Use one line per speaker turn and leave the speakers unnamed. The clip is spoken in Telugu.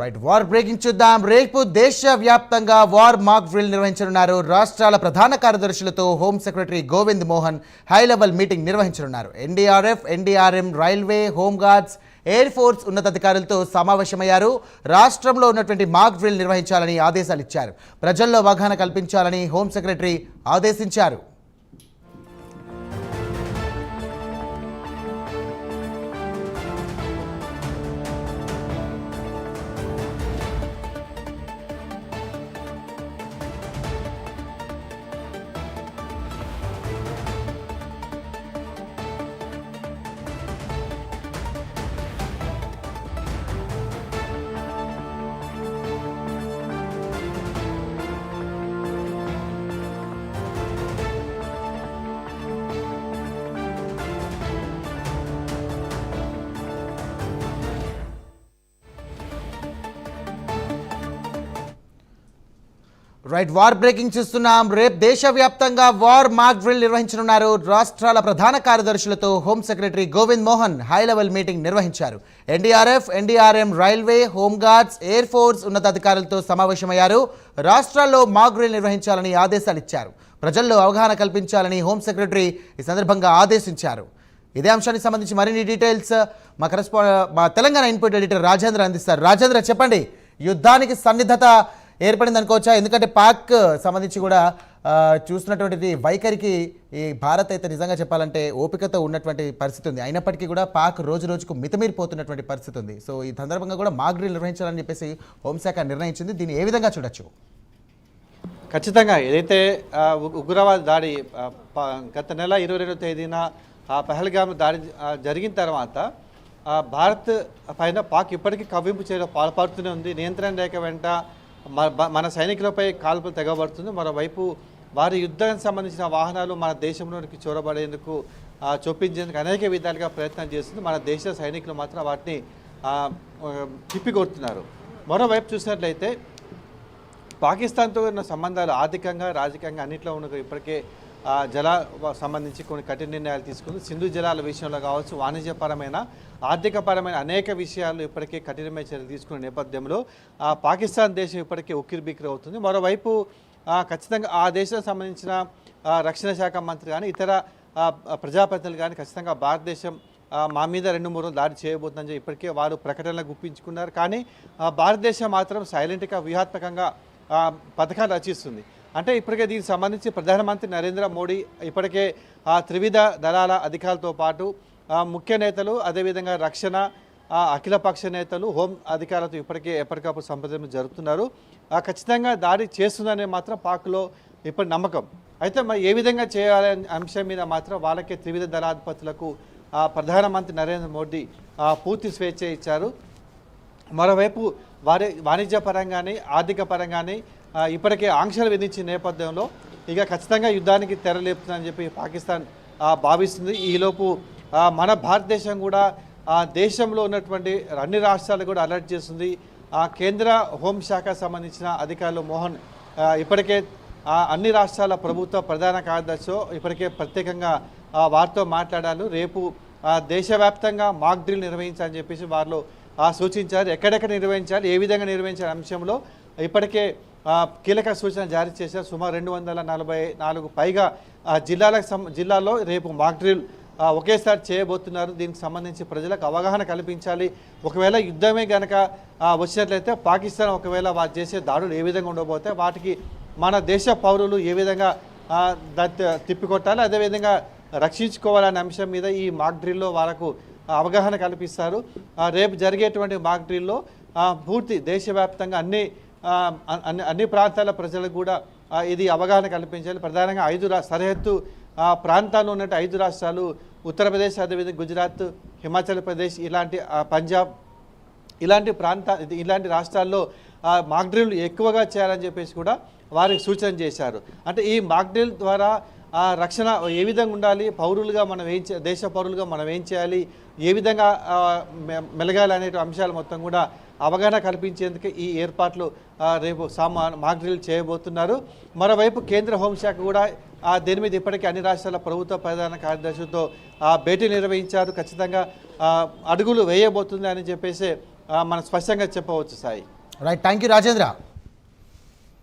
రైట్ వార్ బ్రేకింగ్ చూద్దాం రేపు దేశవ్యాప్తంగా వార్ మాక్ డ్రిల్ నిర్వహించనున్నారు. రాష్ట్రాల ప్రధాన కార్యదర్శులతో home secretary Govind Mohan high level meeting నిర్వహించనున్నారు. NDRF NDRM railway home guards air force ఉన్నతాధికారులతో సమావేశమయ్యారు. రాష్ట్రంలో ఉన్నటువంటి మాక్ డ్రిల్ నిర్వహించాలని ఆదేశాలు ఇచ్చారు ప్రజల్లో అవగాహన కల్పించాలని హోం సెక్రటరీ ఆదేశించారు. రైట్ వార్ బ్రేకింగ్ చూస్తున్నాం. రేపు దేశవ్యాప్తంగా వార్ మాక్ డ్రిల్ నిర్వహించనున్నారు రాష్ట్రాల ప్రధాన కార్యదర్శులతో home secretary Govind Mohan high level meeting నిర్వహించారు. NDRF NDRM railway home guards air force ఉన్నతాధికారులతో సమావేశమయ్యారు. రాష్ట్రాల్లో మాక్ డ్రిల్ నిర్వహించాలని ఆదేశాలు ఇచ్చారు. ప్రజల్లో అవగాహన కల్పించాలని హోం సెక్రటరీ ఈ సందర్భంగా ఆదేశించారు. ఇదే అంశానికి సంబంధించి మరిన్ని డీటెయిల్స్ మా కరెస్పా మా తెలంగాణ ఇన్పుట్ ఎడిటర్ రాజేంద్ర అందిస్తారు. రాజేంద్ర చెప్పండి. యుద్ధానికి సన్నిద్ధత ఏర్పడింది అనుకోవచ్చా ఎందుకంటే పాక్ సంబంధించి కూడా చూసినటువంటిది చూస్తున్నటువంటిది వైఖరికి ఈ భారత్ అయితే నిజంగా చెప్పాలంటే ఓపికతో ఉన్నటువంటి పరిస్థితి ఉంది. అయినప్పటికీ కూడా పాక్ రోజు రోజుకు మితమీరిపోతున్నటువంటి పరిస్థితి ఉంది. సో ఈ సందర్భంగా కూడా మాక్ డ్రిల్ నిర్వహించాలని చెప్పేసి హోంశాఖ నిర్ణయించింది. దీన్ని ఏ విధంగా చూడొచ్చు?
ఖచ్చితంగా. ఏదైతే ఉగ్రవాద దాడి ప- గత నెల ఇరవై రెండవ తేదీన పహల్గామ్ దాడి జరిగిన తర్వాత భారత్ పైన పాక్ ఇప్పటికీ కవ్వింపు చేయడం పాల్పడుతూనే ఉంది. నియంత్రణ రేఖ వెంట మన సైనికులపై కాల్పులు తెగబడుతుంది. మరోవైపు వారి యుద్ధానికి సంబంధించిన వాహనాలు మన దేశంలోనికి చొరబడేందుకు చూపించేందుకు చొప్పించేందుకు అనేక విధాలుగా ప్రయత్నం చేస్తుంది. మన దేశ సైనికులు మాత్రం వాటిని తిప్పికొడుతున్నారు. మరోవైపు చూసినట్లయితే పాకిస్తాన్తో ఉన్న సంబంధాలు ఆర్థికంగా రాజకీయంగా అన్నింటిలో ఉన్న ఇప్పటికే జల సంబంధించి కొన్ని కఠిన నిర్ణయాలు తీసుకుంది. సింధు జలాల విషయంలో కావచ్చు వాణిజ్యపరమైన ఆర్థికపరమైన అనేక విషయాలు ఇప్పటికే కఠినమైన చర్యలు తీసుకున్న నేపథ్యంలో పాకిస్తాన్ దేశం ఇప్పటికే ఉక్కిరిబిక్కిరి అవుతుంది. మరోవైపు ఖచ్చితంగా ఆ దేశానికి సంబంధించిన రక్షణ శాఖ మంత్రి కానీ ఇతర ప్రజాప్రతినిధులు కానీ ఖచ్చితంగా భారతదేశం మా మీద రెండు మూడు దాడి చేయబోతుందని చెప్పి ఇప్పటికే వారు ప్రకటనలు గుప్పించుకున్నారు. కానీ భారతదేశం మాత్రం సైలెంట్గా వ్యూహాత్మకంగా పథకాలు రచిస్తుంది. అంటే ఇప్పటికే దీనికి సంబంధించి ప్రధానమంత్రి నరేంద్ర మోడీ ఇప్పటికే ఆ త్రివిధ దళాల అధికారులతో పాటు ముఖ్య నేతలు అదేవిధంగా రక్షణ అఖిలపక్ష నేతలు హోం అధికారులతో ఇప్పటికే ఎప్పటికప్పుడు సంప్రదింపులు జరుపుతున్నారు. ఆ, ఖచ్చితంగా దాడి చేస్తుందనే మాత్రం పాక్లో ఇప్పుడు నమ్మకం. అయితే మరి ఏ విధంగా చేయాలనే అంశం మీద మాత్రం వాళ్ళకే త్రివిధ దళాధిపతులకు ప్రధానమంత్రి నరేంద్ర మోడీ పూర్తి స్వేచ్ఛ ఇచ్చారు. మరోవైపు వారి వాణిజ్య పరంగానే ఆర్థిక పరంగానే ఇప్పటికే ఆంక్షలు విధించిన నేపథ్యంలో ఇక ఖచ్చితంగా యుద్ధానికి తెరలేపుతుందని చెప్పి పాకిస్తాన్ భావిస్తుంది. ఈలోపు మన భారతదేశం కూడా ఆ దేశంలో ఉన్నటువంటి అన్ని రాష్ట్రాలు కూడా అలర్ట్ చేస్తుంది. ఆ కేంద్ర హోంశాఖ సంబంధించిన అధికారులు మోహన్ ఇప్పటికే అన్ని రాష్ట్రాల ప్రభుత్వ ప్రధాన కార్యదర్శితో ఇప్పటికే ప్రత్యేకంగా వారితో మాట్లాడారు. రేపు దేశవ్యాప్తంగా మాక్ డ్రిల్ నిర్వహించాలని చెప్పేసి వారిలో సూచించారు. ఎక్కడెక్కడ నిర్వహించాలి ఏ విధంగా నిర్వహించాలి అంశంలో ఇప్పటికే కీలక సూచన జారీ చేశారు. సుమారు రెండు వందల నలభై నాలుగు పైగా జిల్లాలకు సం రేపు మాక్ డ్రిల్ ఒకేసారి చేయబోతున్నారు. దీనికి సంబంధించి ప్రజలకు అవగాహన కల్పించాలి. ఒకవేళ యుద్ధమే కనుక వచ్చినట్లయితే పాకిస్తాన్ ఒకవేళ వారు చేసే దాడులు ఏ విధంగా ఉండబోతాయి వాటికి మన దేశ పౌరులు ఏ విధంగా తిప్పికొట్టాలి అదేవిధంగా రక్షించుకోవాలనే అంశం మీద ఈ మాక్ డ్రిల్లో వాళ్ళకు అవగాహన కల్పిస్తారు. రేపు జరిగేటువంటి మాక్ డ్రిల్లో పూర్తి దేశవ్యాప్తంగా అన్ని అన్ని అన్ని ప్రాంతాల ప్రజలకు కూడా ఇది అవగాహన కల్పించాలి. ప్రధానంగా ఐదు సరిహద్దు ఆ, ప్రాంతాల్లో ఉన్నట్టు ఐదు రాష్ట్రాలు ఉత్తరప్రదేశ్ అదేవిధంగా గుజరాత్ హిమాచల్ ప్రదేశ్ ఇలాంటి పంజాబ్ ఇలాంటి ప్రాంత ఇలాంటి రాష్ట్రాల్లో ఆ, మాక్ డ్రిల్ ఎక్కువగా చేయాలని చెప్పేసి కూడా వారికి సూచన చేశారు. అంటే ఈ మాక్ డ్రిల్ ద్వారా ఆ, రక్షణ ఏ విధంగా ఉండాలి? పౌరులుగా మనం ఏం దేశ పౌరులుగా మనం ఏం చేయాలి? ఏ విధంగా మెలగాలి అనే అంశాలు మొత్తం కూడా అవగాహన కల్పించేందుకు ఈ ఏర్పాట్లు రేపు సామా మాక్ డ్రిల్ చేయబోతున్నారు. మరోవైపు కేంద్ర హోంశాఖ కూడా ఆ, దీని మీద ఇప్పటికే అన్ని రాష్ట్రాల ప్రభుత్వ ప్రధాన కార్యదర్శులతో ఆ, భేటీ నిర్వహించారు. ఖచ్చితంగా అడుగులు వేయబోతుంది అని చెప్పేసి మనం స్పష్టంగా చెప్పవచ్చు Sai.
Right thank you Rajendra.